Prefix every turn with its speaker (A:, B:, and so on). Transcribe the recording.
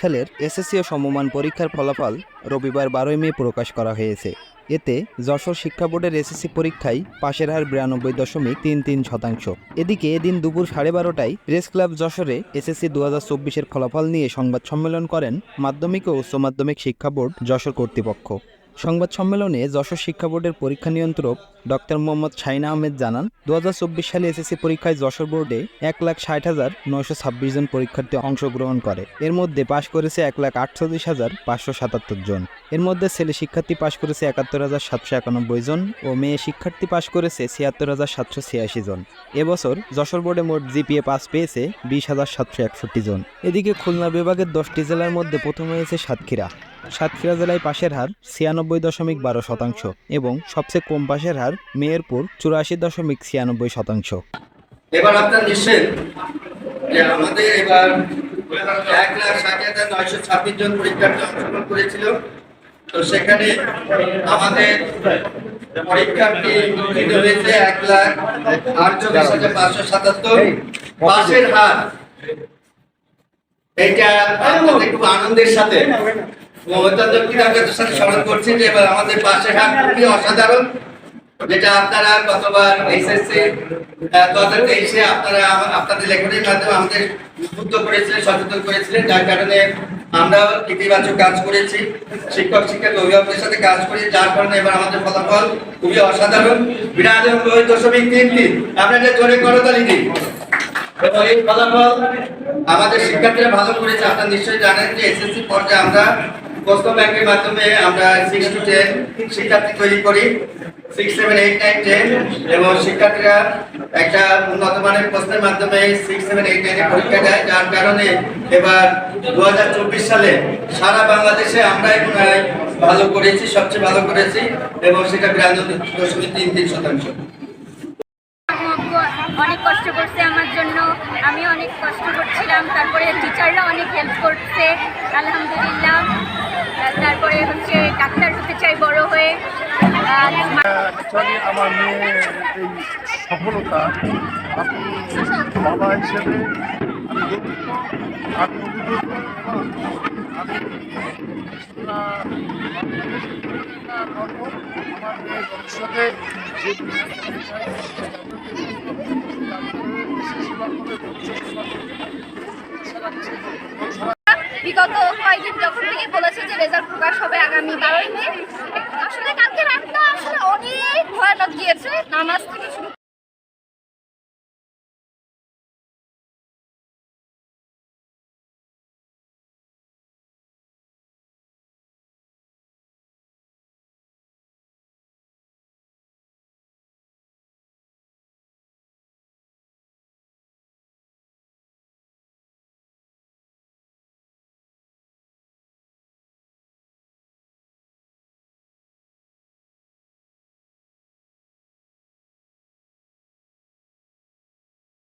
A: সালের এসএসসি ও সমমান পরীক্ষার ফলাফল রবিবার বারোই মে প্রকাশ করা হয়েছে। এতে যশোর শিক্ষা বোর্ডের এসএসসি পরীক্ষায় পাশের হার বিরানব্বই দশমিক তিন তিন শতাংশ। এদিকে এদিন দুপুর সাড়ে বারোটায় প্রেস ক্লাব যশোরে এসএসসি দু হাজার চব্বিশের ফলাফল নিয়ে সংবাদ সম্মেলন করেন মাধ্যমিক ও উচ্চ মাধ্যমিক শিক্ষা বোর্ড যশোর কর্তৃপক্ষ। সংবাদ সম্মেলনে যশোর শিক্ষা বোর্ডের পরীক্ষা নিয়ন্ত্রক ডক্টর মোহাম্মদ শাহিনা আহমেদ জানান দু হাজার চব্বিশ সালে এসএসসি পরীক্ষায় যশোর বোর্ডে এক লাখ ষাট হাজার নয়শো ছাব্বিশ জন পরীক্ষার্থী অংশগ্রহণ করে। এর মধ্যে পাশ করেছে এক লাখ আটচল্লিশ হাজার পাঁচশো সাতাত্তর জন। এর মধ্যে ছেলে শিক্ষার্থী পাশ করেছে একাত্তর হাজার সাতশো একানব্বই জন ও মেয়ে শিক্ষার্থী পাশ করেছে ছিয়াত্তর হাজার সাতশো ছিয়াশি জন। এবছর যশোর বোর্ডে মোট জিপিএ পাস পেয়েছে বিশ হাজার সাতশো একষট্টি জন। এদিকে খুলনা বিভাগের দশটি জেলার মধ্যে প্রথম হয়েছে সাতক্ষীরা। সাতক্ষীরা জেলায় পাশের হার ছিয়ানব্বই দশমিক বারো শতাংশ এবং সবচেয়ে কম পাশের হার মেয়েরপুর চুরাশি দশমিক ছিয়ানব্বই শতাংশ।
B: এবার আপনার নিশ্চিত যে আমাদের এবার এক লাখ ষাট হাজার নয়শো ছাব্বিশ জন পরীক্ষার্থী অংশগ্রহণ করেছিল। তো সেখানে আমাদের পরীক্ষার্থী হয়েছে এক লাখ হাজার পাঁচশো সাতাত্তর। পাশের হার খুব আনন্দের সাথে আমাদের শিক্ষক অভিভাবকদের সাথে কাজ যার কারণে এবার আমাদের ফলাফল খুবই অসাধারণ। দশমিক ফলাফল আমাদের শিক্ষার্থীরা ভালো করেছে, আপনারা নিশ্চয়ই জানেন যে এসএসসি পর্যায়ে আমরা প্রশ্ন ব্যাংকের মাধ্যমে আমরা সিক্স টু টেন শিক্ষার্থী তৈরি করি। Six seven eight nine ten এবং শিক্ষার্থীরা একটা উন্নত মানের প্রশ্নের মাধ্যমে সিক্স সেভেন এইট নাইনে পরীক্ষা দেয়। যার কারণে এবার দু হাজার চব্বিশ সালে সারা বাংলাদেশে আমরাই মনে ভালো করেছি, সবচেয়ে ভালো করেছি এবং সেটা বিরানব্বই দশমিক তিন তিন শতাংশ।
C: অনেক কষ্ট করছে আমার জন্য। আমি অনেক কষ্ট করছিলাম। তারপরে টিচাররা অনেক হেল্প করছে, আলহামদুলিল্লাহ। তারপরে হচ্ছে ডাক্তার হতে চাই বড় হয়ে।
D: আমার মেয়ে এই সফলতা। আমি বাবা হিসেবে আমি দুঃখিত আমি করব আমার ভবিষ্যতে
C: বিগত কয়েকদিন যখন থেকে বলেছে যে রেজাল্ট প্রকাশ হবে আগামী বারোই মে, আসলে কালকে রাতটা আসলে অনেক ভয়ানক গিয়েছে। নামাজ থেকে শুরু